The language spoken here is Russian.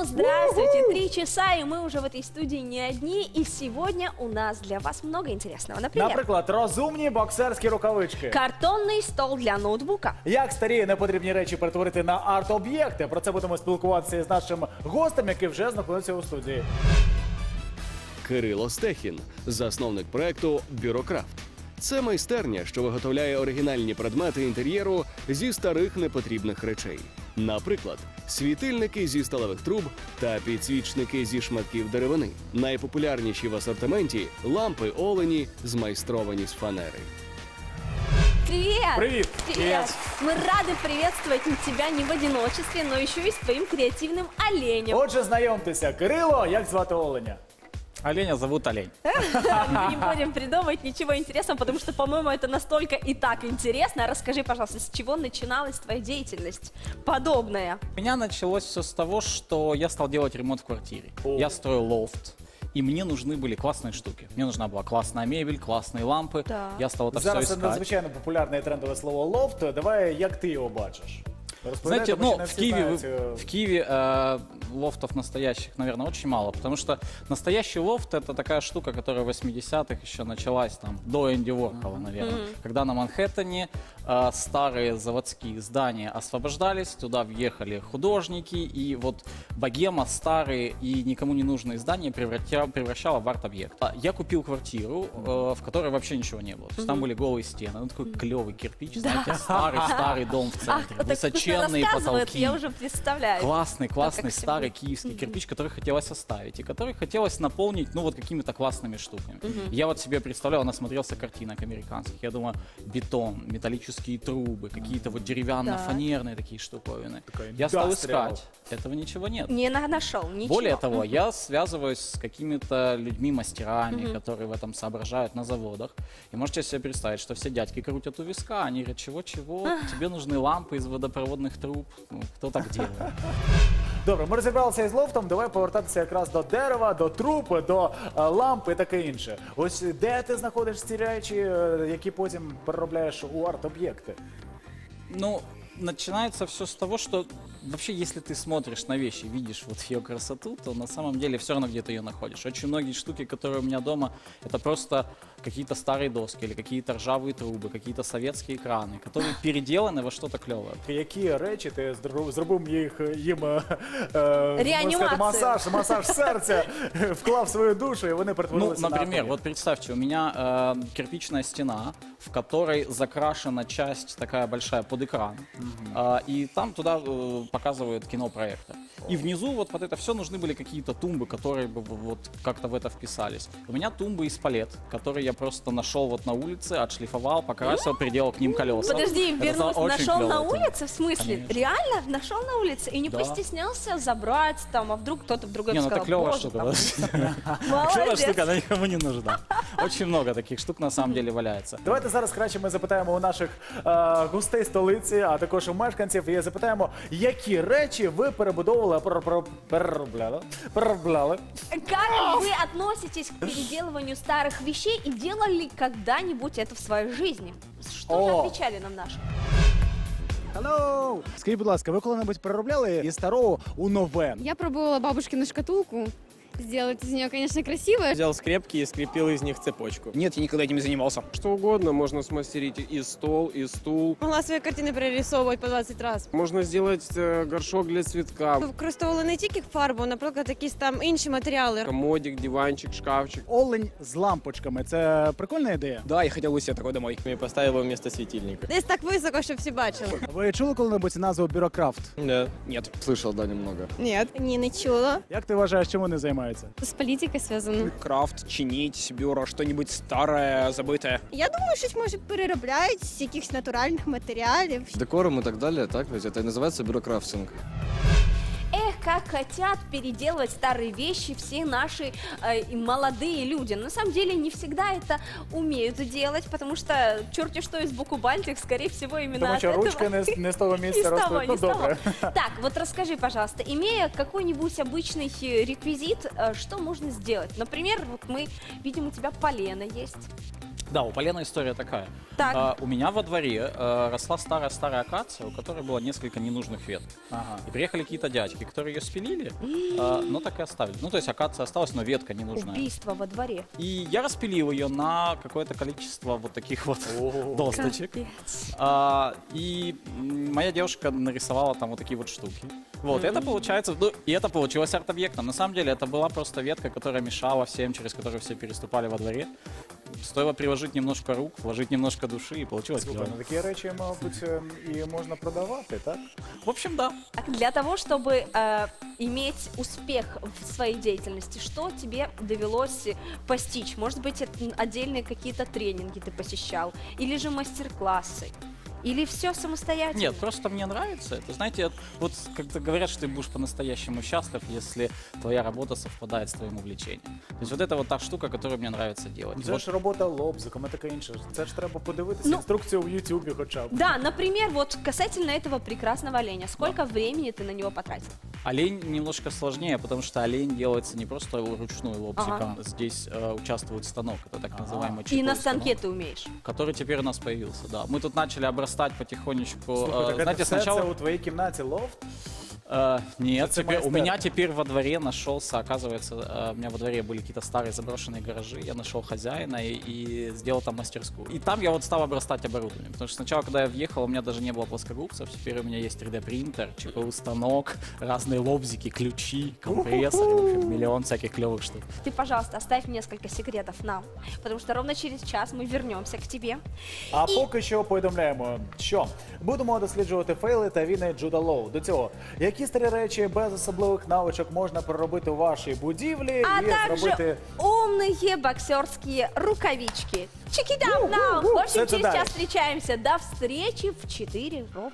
Ну, здравствуйте, три часа, и мы уже в этой студии не одни, и сегодня у нас для вас много интересного. Например, Наприклад, розумні боксерські рукавички. картонный стол для ноутбука. Як старі непотрібні речі перетворити на арт-об'єкти? Про це будемо спілкуватися із нашим гостем, який вже знаходиться у студії. Кирило Стехін, засновник проекту Бюрокрафт. Це майстерня, що виготовляє оригінальні предмети інтер'єру зі старих непотрібних речей. Наприклад, світильники зі сталевих труб та підсвічники зі шматків деревини. Найпопулярніші в асортименті лампи олені, змайстровані з фанери. Привет! Привет! Привет! Мы рады приветствовать тебя не в одиночестве, но еще и с твоим креативным оленем. Отже, знайомтеся, Кирило, як звати Оленя? Оленя зовут Олень. Мы не будем придумывать ничего интересного, потому что, по-моему, это настолько и так интересно. Расскажи, пожалуйста, с чего начиналась твоя деятельность подобная? У меня началось все с того, что я стал делать ремонт в квартире. О. Я строил лофт. И мне нужны были классные штуки. Мне нужна была классная мебель, классные лампы. Да. Я стал это Зараз все искать. надзвичайно популярне і трендове слово лофт. Давай, як ти його бачиш? Знаете, ну, в Киеве, знають, е, в Киеве э, лофтов настоящих, наверное, очень мало, потому что настоящий лофт это такая штука, которая в 80-х еще началась там до Энди Ворхола, наверное, когда на Манхэттене э, старые заводские здания освобождались, туда въехали художники, и вот богема старые и никому не нужные здания превратя- превращала в арт-объект. А Я купил квартиру, э, в которой вообще ничего не было. То есть там были голые стены, ну такой клевый кирпич, знаете, старый-старый дом в центре, так высоченные потолки. я уже представляю. Классный, классный старый киевский кирпич, который хотелось оставить и который хотелось наполнить, ну вот какими-то классными штуками. Я вот себе представлял, насмотрелся картинок американских. Я думаю, бетон, металлические трубы, какие-то вот деревянно-фанерные такие штуковины. Я стал искать. Этого ничего нет. Не на- нашел ничего. Более того, я связываюсь с какими-то людьми-мастерами, которые в этом соображают на заводах. И можете себе представить, что все дядьки крутят у виска, они говорят, чего-чего, тебе нужны лампы из водопроводных труб. Ну, кто так делает? Добре, ми розібралися із лофтом. Давай повертатися якраз до дерева, до трупи, до е, ламп і таке інше. Ось де ти знаходиш ці речі, е, які потім переробляєш у арт-об'єкти? Ну, начинается все с того, что вообще, если ты смотришь на вещи, видишь вот ее красоту, то на самом деле все равно где-то ее находишь. Очень многие штуки, которые у меня дома, это просто какие-то старые доски или какие-то ржавые трубы, какие-то советские краны, которые переделаны во что-то клевое. Які речі ти зробив, зробив їх їм е, е, Реанімацію. можна сказати, масаж, масаж серця, вклав свою душу, і вони Ну, перетворилися на например, арт-об'єкт. вот представьте, у меня э, кирпичная стена, в которой закрашена часть такая большая под экран, А, и там туда э, показывают кинопроектор. И внизу вот под это все нужны были какие-то тумбы, которые бы в- вот как-то в это вписались. У меня тумбы из палет, которые я просто нашел вот на улице, отшлифовал, покрасил, приделал к ним колеса. Подожди, Это вернусь, очень нашел клево. на улице, в смысле? Конечно. Реально? Нашел на улице и не Да. постеснялся забрать там, а вдруг кто-то в другой Не, ну сказал, это клевая «Боже, штука. там, подожди. Клевая молодец». штука, она никому не нужна. Очень много таких штук на самом деле валяется. Давайте зараз краще ми запитаємо у наших е, гостей столиці, а також у мешканців. І запитаємо, які речі ви перебудовували, пер- переробляли, переробляли. Как вы относитесь к переделыванию старых вещей и делали ли когда-нибудь это в своей жизни? Что же О. отвечали нам наши? Hello! Скажіть, будь ласка, ви коли-небудь переробляли із старого у нове? Я пробовала бабушкину шкатулку Сделать из нее, конечно, красиво. Взял скрепки и скрепил из них цепочку. Нет, я никогда этим не занимался. Что угодно можно смастерить и стол, и стул. Могла свої картини перерисовувати по 20 разів. Можно сделать э, горшок для цветка, Використовували не тільки фарбу, наприклад, якісь там інші матеріали. комодик, диванчик, шкафчик. Олень з лампочками. Це прикольна ідея. Да, я хотел бы себе такой домой. И поставил его вместо светильника. Десь так високо, щоб всі бачили. Ви чули коли-небудь назву бюрокрафт? Да. Нет. Слышал, да, немного. Ні. Ні, не чула. Як ти вважаєш, чим вони займаються? С политикой связано. Крафт, чинить, бюро, что-нибудь старое, забытое. Я думаю, щось може переробляють з якихось натуральних матеріалів. Декором и так далее, так ведь? Это и называется бюрокрафтинг. Как хотят переделывать старые вещи все наши э, молодые люди. Но на самом деле не всегда это умеют делать, потому что черти что из Буку Бальтик, скорее всего, именно Тому от этого. ручки не, не с того, ростуть. не Ну добре. Так, вот расскажи, пожалуйста, имея какой-нибудь обычный э, реквизит, э, что можно сделать? Например, вот мы видим, у тебя полено есть. Да, у Полены история такая. Так. А, у меня во дворе э, росла старая-старая акация, у которой было несколько ненужных веток. Ага. И приехали какие-то дядьки, которые ее спилили, э, но так и оставили. Ну, то есть акация осталась, но ветка ненужная. Убийство во дворе. И я распилил ее на какое-то количество вот таких вот досточек. А, и моя девушка нарисовала там вот такие вот штуки. Вот, это получается, ну, и это получилось арт-объектом. На самом деле, это была просто ветка, которая мешала всем, через которую все переступали во дворе. Стоило приложить немножко рук, вложить немножко души, и получилось Слухай, клево. ну такі речі, мабуть, ем, і можна продавати, так? В общем, да. Так, Для того, чтобы э, иметь успех в своей деятельности, что тебе довелось постичь? Может быть, это отдельные какие-то тренинги ты посещал? Или же мастер-классы? Или все самостоятельно? Нет, просто мне нравится это. Знаете, вот как-то говорят, что ты будешь по-настоящему счастлив, если твоя работа совпадает с твоим увлечением. То есть вот это вот та штука, которую мне нравится делать. Це Вот ж робота лобзиком і таке інше. Це ж треба подивитися Ну- інструкцію в Ютубі хоча б. Да, например, вот касательно этого прекрасного оленя. Сколько времени ты на него потратил? Олень немножко сложнее, потому что олень делается не просто вручную лобзиком. Ага. Здесь э, участвует станок, это так называемый И чехол на станке станок, ты умеешь. который теперь у нас появился, да. Мы тут начали обрастать потихонечку. Слухай, э, так це знаете, все сначала... це у твоїй кімнаті лофт? Э, нет, Это теперь, у майстер. меня теперь во дворе нашелся, оказывается, э, у меня во дворе были какие-то старые заброшенные гаражи, я нашел хозяина и, и сделал там мастерскую. И там я вот стал обрастать оборудованием, потому что сначала, когда я въехал, у меня даже не было плоскогубцев, теперь у меня есть 3D принтер, ЧПУ станок, разные лобзики, ключи, компрессоры, в общем, миллион всяких клевых штук. Ты, пожалуйста, оставь несколько секретов нам, потому что ровно через час мы вернемся к тебе. А поки що повідомляємо, що будемо досліджувати фейли та війни Джуда Лоу. До цього, які старі речі без особливих навичок можна проробити у вашій будівлі А і также зробити умные боксерские рукавички. Больше Все чем через час встречаемся. До встречи в 4 ровно.